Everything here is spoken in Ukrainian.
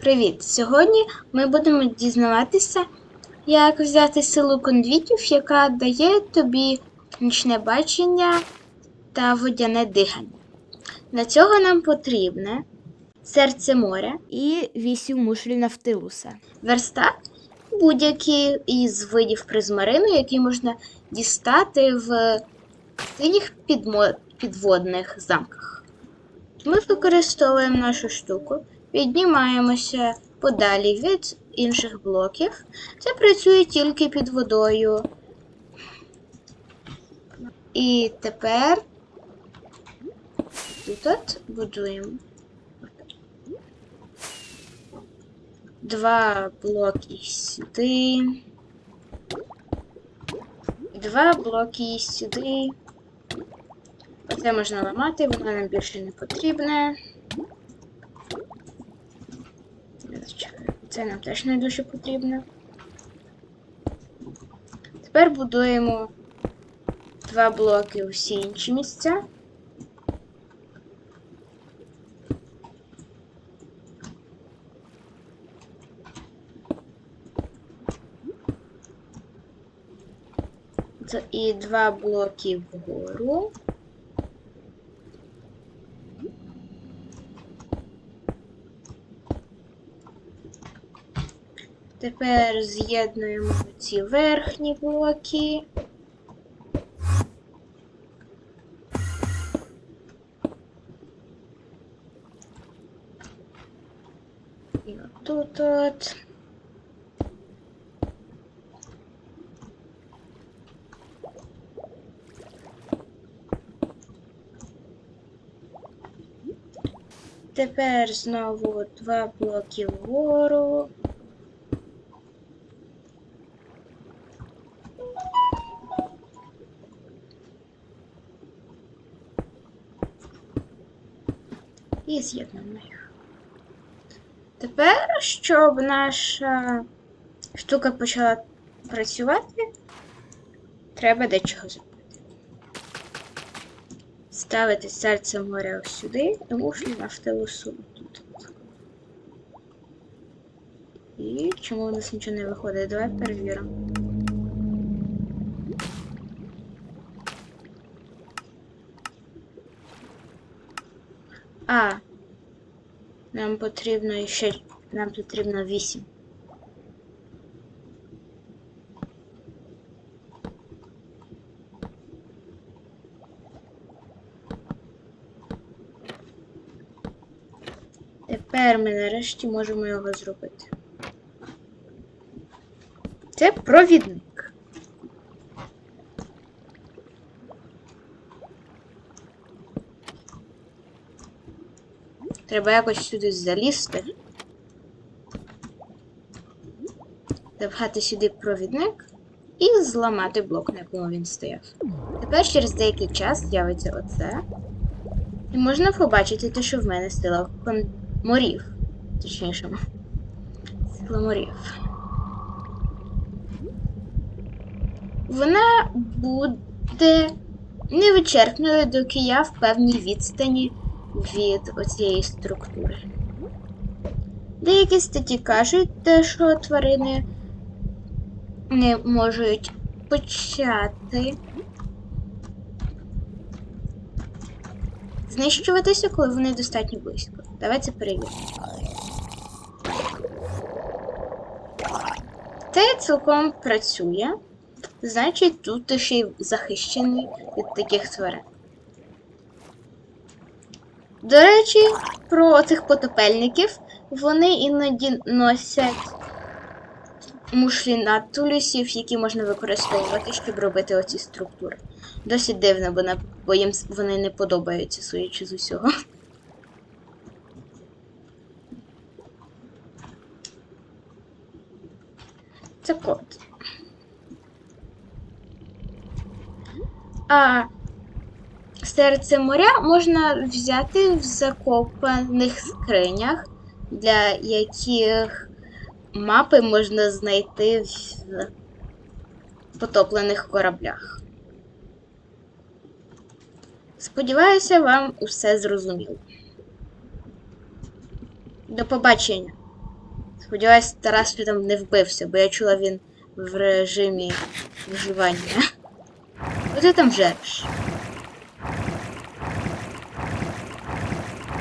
Привіт! Сьогодні ми будемо дізнаватися, як взяти силу конвітів, яка дає тобі нічне бачення та водяне дихання. Для цього нам потрібне серце моря, і вісім мушлі Нафтилуса. верстак, будь-який із видів призмарину, який можна дістати в синіх підмо- підводних замках. Ми використовуємо нашу штуку, піднімаємося подалі від інших блоків. Це працює тільки під водою. І тепер тут будуємо два блоки сюди. Два блоки сюди. Оце можна ламати, воно нам більше не потрібне. Це нам теж не дуже потрібно. Тепер будуємо два блоки у всі інші місця. І два блоки вгору. Тепер з'єднуємо ці верхні блоки. І отут от. Тепер знову два блоки вгору. І з'єднуємо їх. Тепер, щоб наша штука почала працювати, треба дечого зробити. Ставити серце моря ось сюди і мушлі нафтилусу тут. І чому у нас нічого не виходить? Давай перевіримо. А. Нам потрібно ще. Нам потрібно 8. Тепер ми нарешті можемо його зробити. Це провідник. Треба якось сюди залізти. Запхати сюди провідник і зламати блок, на якому він стояв. Тепер через деякий час з'явиться оце. І можна побачити те, що в мене сила морів. Точніше. Сила морів. Вона буде невичерпною, доки я в певній відстані від оцієї структури. Деякі статті кажуть, що тварини не можуть почати знищуватися, коли вони достатньо близько. Давай це перевіримо. Це цілком працює. Значить, тут ще й захищений від таких тварин. До речі, про цих потопельників вони іноді носять мушлі надтулюсів, які можна використовувати, щоб робити оці структури. Досить дивно, бо, на, бо їм вони не подобаються, судячи з усього. Це код. А Серце моря можна взяти в закопаних скринях, для яких мапи можна знайти в потоплених кораблях. Сподіваюся, вам усе зрозуміло. До побачення! Сподіваюсь, Тарас там не вбився, бо я чула він в режимі виживання. Ти там жереш?